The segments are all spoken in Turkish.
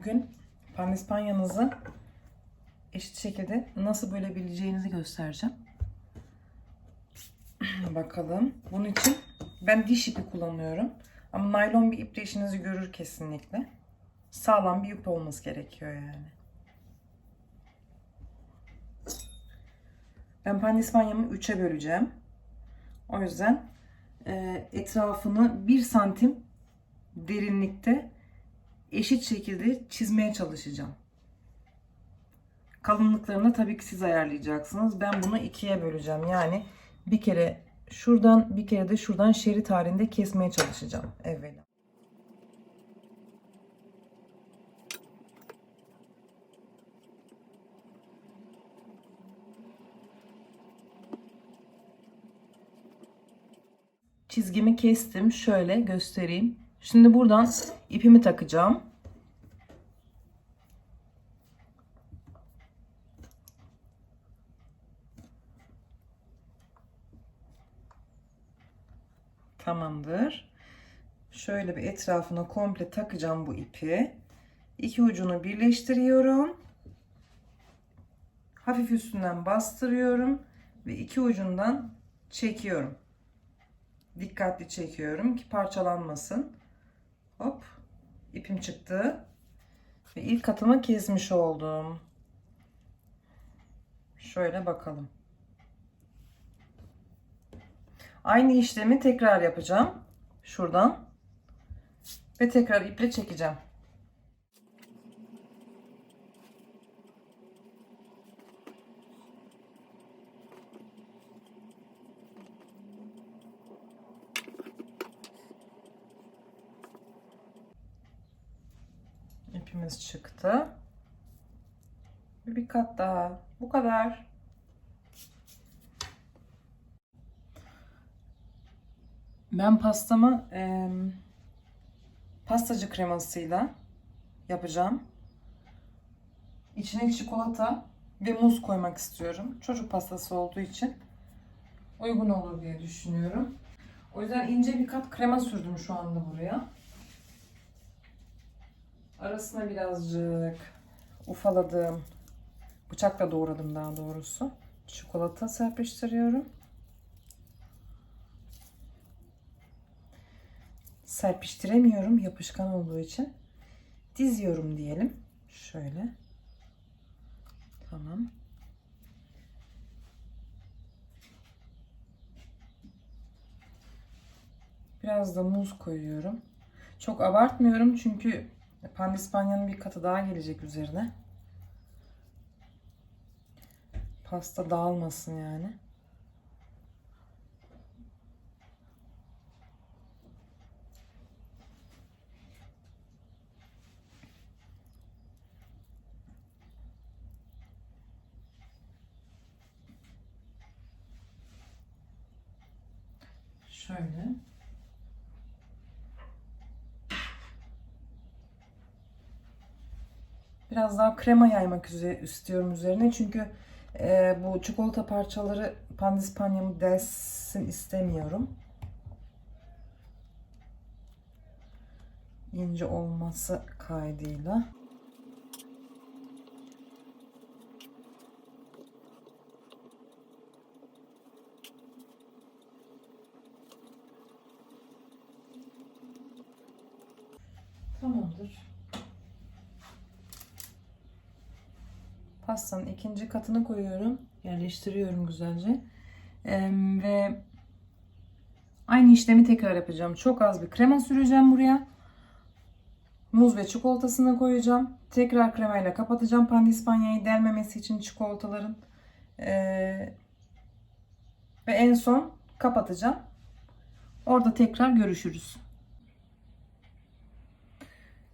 bugün pandispanyanızı eşit şekilde nasıl bölebileceğinizi göstereceğim. Bakalım. Bunun için ben diş ipi kullanıyorum. Ama naylon bir iple işinizi görür kesinlikle. Sağlam bir ip olması gerekiyor yani. Ben pandispanyamı 3'e böleceğim. O yüzden e, etrafını 1 santim derinlikte eşit şekilde çizmeye çalışacağım. Kalınlıklarını tabii ki siz ayarlayacaksınız. Ben bunu ikiye böleceğim. Yani bir kere şuradan bir kere de şuradan şerit halinde kesmeye çalışacağım evvela. Çizgimi kestim. Şöyle göstereyim. Şimdi buradan ipimi takacağım. Tamamdır. Şöyle bir etrafına komple takacağım bu ipi. İki ucunu birleştiriyorum. Hafif üstünden bastırıyorum ve iki ucundan çekiyorum. Dikkatli çekiyorum ki parçalanmasın. Hop. ipim çıktı. Ve ilk katımı kesmiş oldum. Şöyle bakalım. Aynı işlemi tekrar yapacağım. Şuradan. Ve tekrar iple çekeceğim. İpimiz çıktı. Bir kat daha. Bu kadar. Ben pastamı e, pastacı kremasıyla yapacağım. İçine çikolata ve muz koymak istiyorum. Çocuk pastası olduğu için uygun olur diye düşünüyorum. O yüzden ince bir kat krema sürdüm şu anda buraya. Arasına birazcık ufaladım. Bıçakla doğradım daha doğrusu. Çikolata serpiştiriyorum. serpiştiremiyorum yapışkan olduğu için. Diziyorum diyelim. Şöyle. Tamam. Biraz da muz koyuyorum. Çok abartmıyorum çünkü pandispanyanın bir katı daha gelecek üzerine. Pasta dağılmasın yani. Şöyle. Biraz daha krema yaymak üzere istiyorum üzerine. Çünkü e, bu çikolata parçaları pandispanyamı delsin istemiyorum. İnce olması kaydıyla. Tamamdır. Pastanın ikinci katını koyuyorum. Yerleştiriyorum güzelce. Ee, ve aynı işlemi tekrar yapacağım. Çok az bir krema süreceğim buraya. Muz ve çikolatasını koyacağım. Tekrar kremayla kapatacağım pandispanyayı delmemesi için çikolataların. Ee, ve en son kapatacağım. Orada tekrar görüşürüz.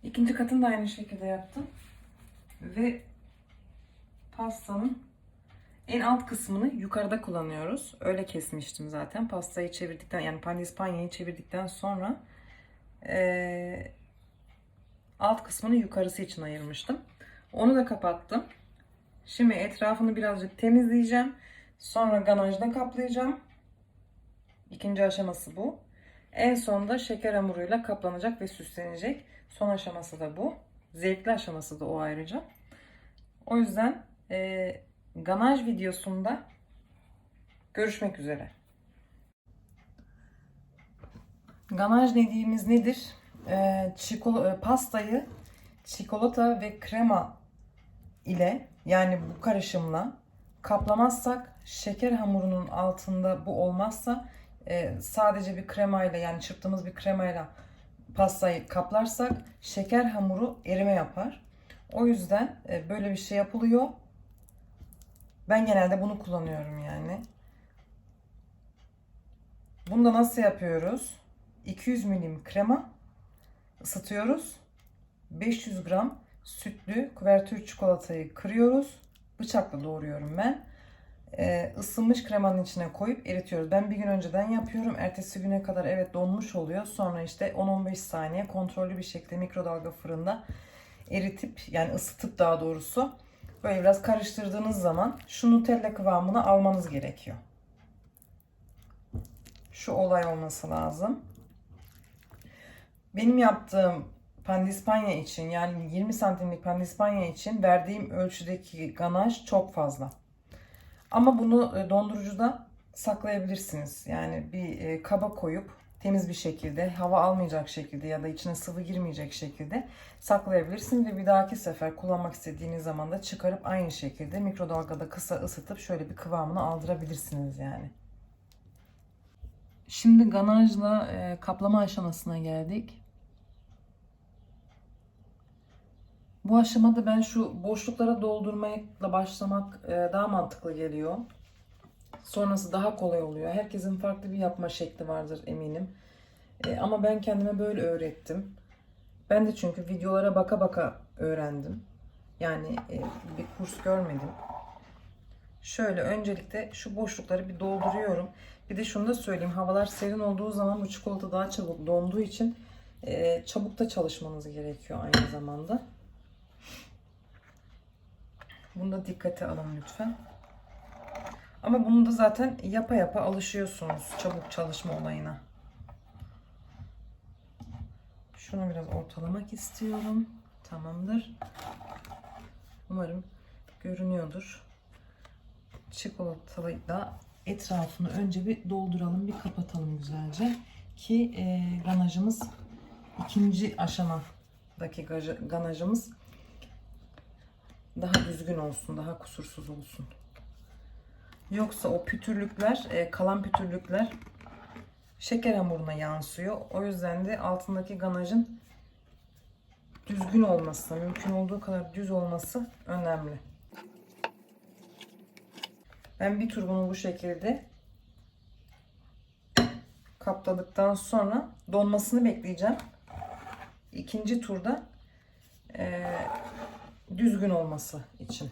İkinci katını da aynı şekilde yaptım. Ve pastanın en alt kısmını yukarıda kullanıyoruz. Öyle kesmiştim zaten. Pastayı çevirdikten yani pandispanyayı çevirdikten sonra ee, alt kısmını yukarısı için ayırmıştım. Onu da kapattım. Şimdi etrafını birazcık temizleyeceğim. Sonra ganajla kaplayacağım. İkinci aşaması bu. En sonunda şeker hamuruyla kaplanacak ve süslenecek. Son aşaması da bu. Zevkli aşaması da o ayrıca. O yüzden e, ganaj videosunda görüşmek üzere. Ganaj dediğimiz nedir? Ee, e, pastayı çikolata ve krema ile yani bu karışımla kaplamazsak şeker hamurunun altında bu olmazsa e, sadece bir kremayla yani çırptığımız bir kremayla pastayı kaplarsak şeker hamuru erime yapar. O yüzden e, böyle bir şey yapılıyor. Ben genelde bunu kullanıyorum yani. Bunu da nasıl yapıyoruz? 200 milim krema ısıtıyoruz. 500 gram sütlü kuvertür çikolatayı kırıyoruz. Bıçakla doğruyorum ben. Ee, ısınmış kremanın içine koyup eritiyoruz. Ben bir gün önceden yapıyorum. Ertesi güne kadar evet donmuş oluyor. Sonra işte 10-15 saniye kontrollü bir şekilde mikrodalga fırında eritip yani ısıtıp daha doğrusu böyle biraz karıştırdığınız zaman şu Nutella kıvamını almanız gerekiyor. Şu olay olması lazım. Benim yaptığım pandispanya için yani 20 santimlik pandispanya için verdiğim ölçüdeki ganaj çok fazla. Ama bunu e, dondurucuda saklayabilirsiniz. Yani bir e, kaba koyup temiz bir şekilde, hava almayacak şekilde ya da içine sıvı girmeyecek şekilde saklayabilirsiniz ve bir dahaki sefer kullanmak istediğiniz zaman da çıkarıp aynı şekilde mikrodalgada kısa ısıtıp şöyle bir kıvamını aldırabilirsiniz yani. Şimdi ganajla e, kaplama aşamasına geldik. Bu aşamada ben şu boşluklara doldurmakla başlamak e, daha mantıklı geliyor. Sonrası daha kolay oluyor. Herkesin farklı bir yapma şekli vardır eminim. E, ama ben kendime böyle öğrettim. Ben de çünkü videolara baka baka öğrendim. Yani e, bir kurs görmedim. Şöyle öncelikle şu boşlukları bir dolduruyorum. Bir de şunu da söyleyeyim. Havalar serin olduğu zaman bu çikolata daha çabuk donduğu için e, çabuk da çalışmanız gerekiyor aynı zamanda. Bunu da dikkate alın lütfen. Ama bunu da zaten yapa yapa alışıyorsunuz çabuk çalışma olayına. Şunu biraz ortalamak istiyorum. Tamamdır. Umarım görünüyordur. Çikolatalı da etrafını önce bir dolduralım, bir kapatalım güzelce. Ki e, ganajımız ikinci aşamadaki ganajımız daha düzgün olsun, daha kusursuz olsun. Yoksa o pütürlükler, e, kalan pütürlükler şeker hamuruna yansıyor. O yüzden de altındaki ganajın düzgün olması, mümkün olduğu kadar düz olması önemli. Ben bir tur bunu bu şekilde kapladıktan sonra donmasını bekleyeceğim. İkinci turda e, düzgün olması için.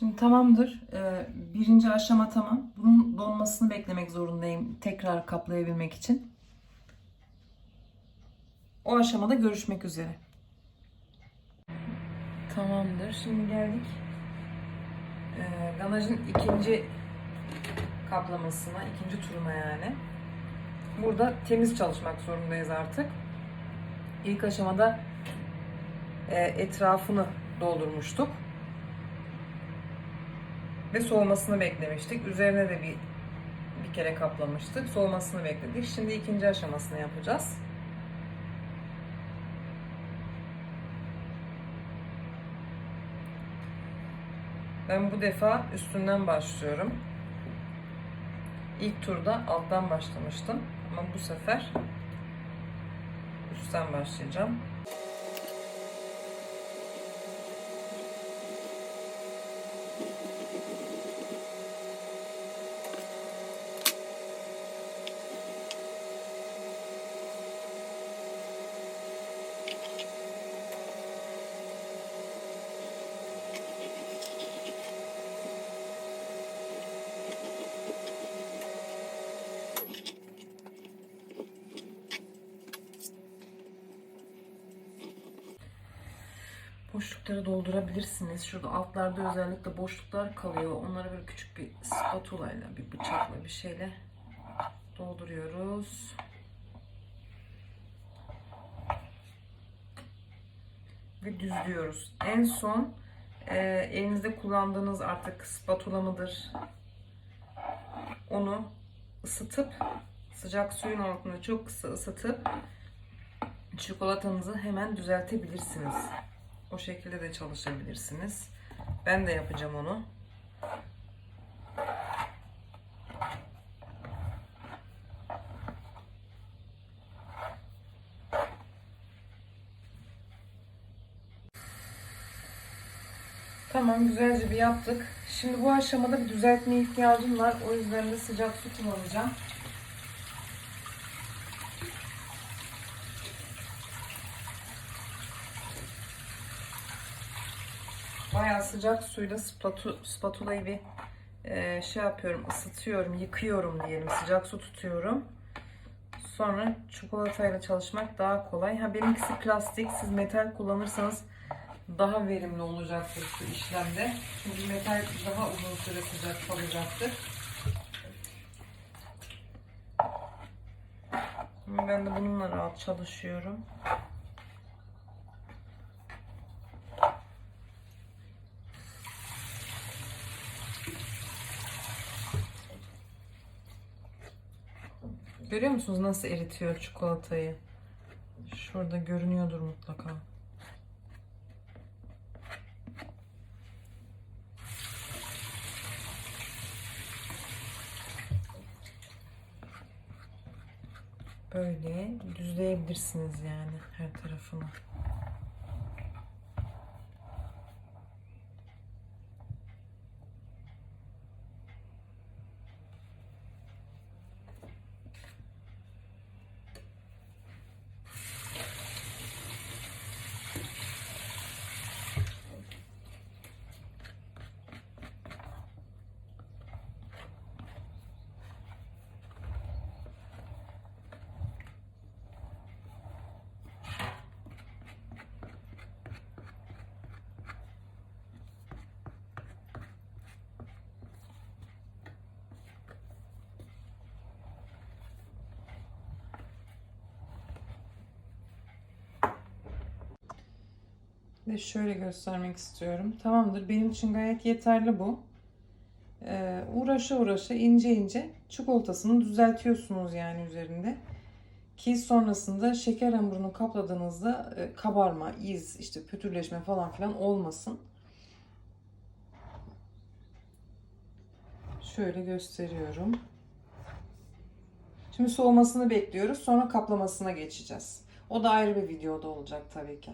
Şimdi tamamdır. Ee, birinci aşama tamam. Bunun donmasını beklemek zorundayım tekrar kaplayabilmek için. O aşamada görüşmek üzere. Tamamdır. Şimdi geldik. Ee, ganajın ikinci kaplamasına, ikinci turuna yani. Burada temiz çalışmak zorundayız artık. İlk aşamada e, etrafını doldurmuştuk ve soğumasını beklemiştik. Üzerine de bir bir kere kaplamıştık. Soğumasını bekledik. Şimdi ikinci aşamasını yapacağız. Ben bu defa üstünden başlıyorum. İlk turda alttan başlamıştım ama bu sefer üstten başlayacağım. Boşlukları doldurabilirsiniz. Şurada altlarda özellikle boşluklar kalıyor. Onları böyle küçük bir spatula ile, bir bıçakla bir şeyle dolduruyoruz. Ve düzlüyoruz. En son e, elinizde kullandığınız artık spatula mıdır? Onu ısıtıp sıcak suyun altında çok kısa ısıtıp çikolatanızı hemen düzeltebilirsiniz. O şekilde de çalışabilirsiniz. Ben de yapacağım onu. Tamam güzelce bir yaptık. Şimdi bu aşamada bir düzeltme ihtiyacım var. O yüzden de sıcak su kullanacağım. Sıcak suyla spatu, spatulayı bir e, şey yapıyorum, ısıtıyorum, yıkıyorum diyelim. Sıcak su tutuyorum. Sonra çikolatayla çalışmak daha kolay. Ha benimkisi plastik. Siz metal kullanırsanız daha verimli olacaktır şu işlemde. Çünkü metal daha uzun süre sıcak kalacaktır. Ben de bununla rahat çalışıyorum. Görüyor musunuz nasıl eritiyor çikolatayı? Şurada görünüyordur mutlaka. Böyle düzleyebilirsiniz yani her tarafını. Ve şöyle göstermek istiyorum. Tamamdır. Benim için gayet yeterli bu. Ee, uğraşa uğraşa ince ince çikolatasını düzeltiyorsunuz yani üzerinde. Ki sonrasında şeker hamurunu kapladığınızda e, kabarma, iz, işte pütürleşme falan filan olmasın. Şöyle gösteriyorum. Şimdi soğumasını bekliyoruz. Sonra kaplamasına geçeceğiz. O da ayrı bir videoda olacak tabii ki.